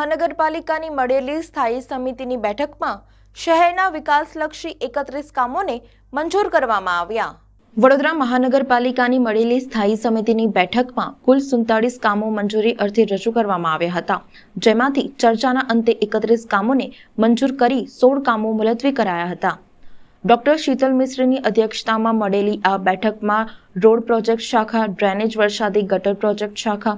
મહાનગરપાલિકાની મળેલી સ્થાયી સમિતિની બેઠકમાં શહેરના વિકાસલક્ષી એકત્રીસ કામોને મંજૂર કરવામાં આવ્યા. વડોદરા મહાનગરપાલિકાની મળેલી સ્થાયી સમિતિની બેઠકમાં કુલ સુડતાળીસ કામો મંજૂરી અર્થે રજૂ કરવામાં આવ્યા હતા. જેમાંથી ચર્ચાના અંતે એકત્રીસ કામોને મંજૂર કરી સોળ કામો મુલતવી કરાયા હતા. ડોક્ટર શીતલ મિશ્રની અધ્યક્ષતામાં મળેલી આ બેઠકમાં રોડ પ્રોજેક્ટ શાખા, ડ્રેનેજ વરસાદી ગટર પ્રોજેક્ટ શાખા,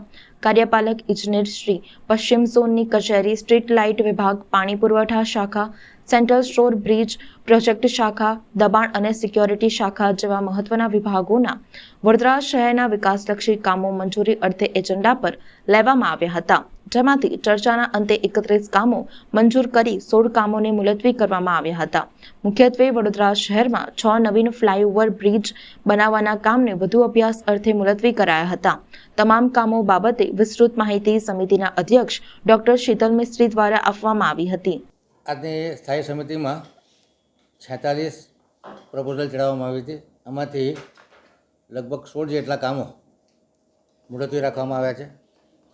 કાર્યપાલક ઇજનેર શ્રી, પશ્ચિમ ઝોનની કચેરી, સ્ટ્રીટ લાઇટ વિભાગ, પાણી પુરવઠા શાખા સેન્ટ્રલ સ્ટોર બ્રિજ, પ્રોજેક્ટ શાખા, દબાણ અને સિક્યોરિટી શાખા જેવા મહત્વના વિભાગોના વડોદરા શહેરના વિકાસલક્ષી કામો મંજૂરી અર્થે એજન્ડા પર લેવામાં આવ્યા હતા. જેમાંથી ચર્ચાના અંતે એકત્રીસ કામો મંજૂર કરી સોળ કામોને મુલતવી કરવામાં આવ્યા હતા. મુખ્યત્વે વડોદરા શહેરમાં છ નવીન ફ્લાયઓવર બ્રિજ બનાવવાના કામને વધુ અભ્યાસ અર્થે મુલતવી કરાયા હતા. તમામ કામો બાબતે વિસ્તૃત માહિતી સમિતિના અધ્યક્ષ ડોક્ટર શીતલ મિસ્ત્રી દ્વારા આપવામાં આવી હતી. આજની સ્થાયી સમિતિમાં છેતાલીસ પ્રપોઝલ ચડાવવામાં આવી હતી. આમાંથી લગભગ સોળ જેટલા કામો મુલતવી રાખવામાં આવ્યા છે.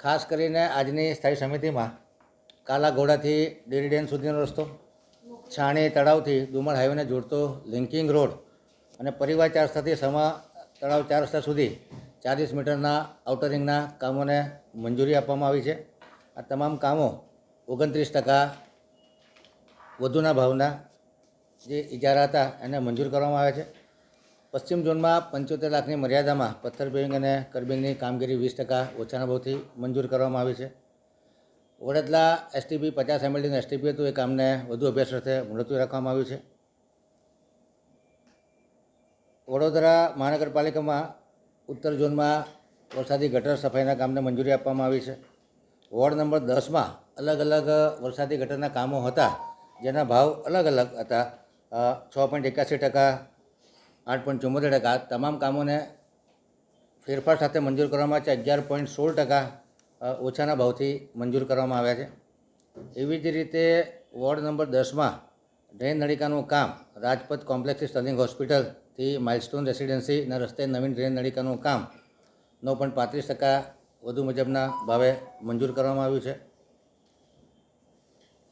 ખાસ કરીને આજની સ્થાયી સમિતિમાં કાલા ઘોડાથી ડેરી ડેન સુધીનો રસ્તો, છાણી તળાવથી દુમણ હાઈવેને જોડતો લિંકિંગ રોડ અને પરિવાર ચાર રસ્તાથી સમા તળાવ ચાર રસ્તા સુધી ચાલીસ મીટરના આઉટરિંગના કામોને મંજૂરી આપવામાં આવી છે. આ તમામ કામો ઓગણત્રીસ ટકા વધુના ભાવના જે ઇજારા હતા એને મંજૂર કરવામાં આવે છે. પશ્ચિમ ઝોનમાં પંચોતેર લાખની મર્યાદામાં પથ્થર પેવિંગ અને કર્બિંગની કામગીરી વીસ ટકા ઓછાના ભાવથી મંજૂર કરવામાં આવી છે. વડોદરા એસટીપી પચાસ એમએલડીનું એસટીપી હતું, એ કામને વધુ અભ્યાસ અર્થે મુલતવી રાખવામાં આવ્યું છે. વડોદરા મહાનગરપાલિકામાં ઉત્તર ઝોનમાં વરસાદી ગટર સફાઈના કામને મંજૂરી આપવામાં આવી છે. વોર્ડ નંબર દસમાં અલગ અલગ વરસાદી ગટરના કામો હતા. જેના ભાવ અલગ અલગ હતા છ પોઈન્ટ એકાસી ટકા, આઠ પોઈન્ટ ચુંમોતેર ટકા તમામ કામોને ફેરફાર સાથે મંજૂર કરવામાં છે. અગિયાર પોઈન્ટ સોળ ટકા ઓછાના ભાવથી મંજૂર કરવામાં આવ્યા છે. એવી જ રીતે વોર્ડ નંબર દસમાં ડ્રેન નળિકાનું કામ, રાજપથ કોમ્પ્લેક્સથી સ્ટર્લિંગ હોસ્પિટલથી માઇલસ્ટોન રેસિડેન્સીના રસ્તે નવીન ડ્રેન નળિકાનું કામ, નવ પોઈન્ટ પાંત્રીસ ટકા વધુ મુજબના ભાવે મંજૂર કરવામાં આવ્યું છે.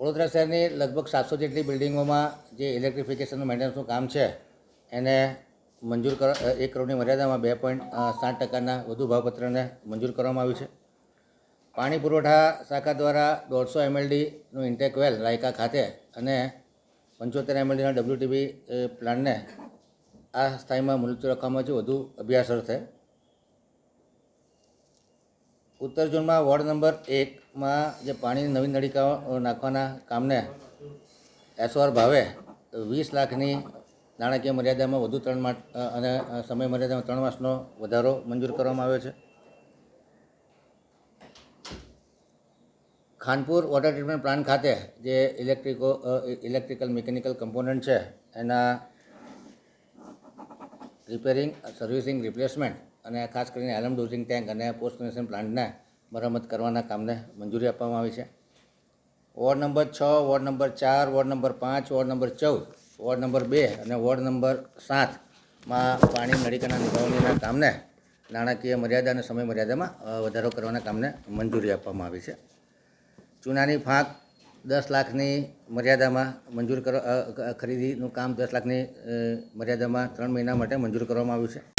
વડોદરા શહેરની લગભગ સાતસો જેટલી બિલ્ડિંગોમાં જે ઇલેક્ટ્રિફિકેશનનું મેન્ટેનન્સનું કામ છે, એને મંજૂર કર એક કરોડની મર્યાદામાં બે પોઈન્ટ સાત ટકાના વધુ ભાવપત્રને મંજૂર કરવામાં આવ્યું છે. પાણી પુરવઠા શાખા દ્વારા દોઢસો એમએલડીનું ઇન્ટેક વેલ રાયકા ખાતે અને પંચોતેર એમએલડીના ડબલ્યુટીબી પ્લાનને આ સ્થાયીમાં મુલતવી રાખવામાં છે. વધુ અભ્યાસ અર્થે ઉત્તર ઝોનમાં વોર્ડ નંબર એકમાં જે પાણીની નવીન નળિકાઓ નાખવાના કામને એસઓઆર ભાવે વીસ લાખની નાણાકીય મર્યાદામાં વધુ ત્રણ માસ અને સમય મર્યાદામાં ત્રણ માસનો વધારો મંજૂર કરવામાં આવ્યો છે. ખાનપુર વોટર ટ્રીટમેન્ટ પ્લાન્ટ ખાતે જે ઇલેક્ટ્રિકો ઇલેક્ટ્રિકલ મિકેનિકલ કમ્પોનન્ટ છે, એના રિપેરિંગ સર્વિસિંગ રિપ્લેસમેન્ટ અને ખાસ કરીને એલમ ડોઝિંગ ટેન્ક અને પોસ્ટ કનેક્શન પ્લાન્ટને મરમત કરવાના કામને મંજૂરી આપવામાં આવી છે. વોર્ડ નંબર છ, વોર્ડ નંબર ચાર, વોર્ડ નંબર પાંચ, વોર્ડ નંબર ચૌદ, વોર્ડ નંબર બે અને વોર્ડ નંબર સાતમાં પાણી નળિકાના નિભાવણીના કામને નાણાકીય મર્યાદા અને સમય મર્યાદામાં વધારો કરવાના કામને મંજૂરી આપવામાં આવી છે. ચૂનાની ફાંક દસ લાખની મર્યાદામાં મંજૂર કરવા ખરીદીનું કામ દસ લાખની મર્યાદામાં ત્રણ મહિના માટે મંજૂર કરવામાં આવ્યું છે.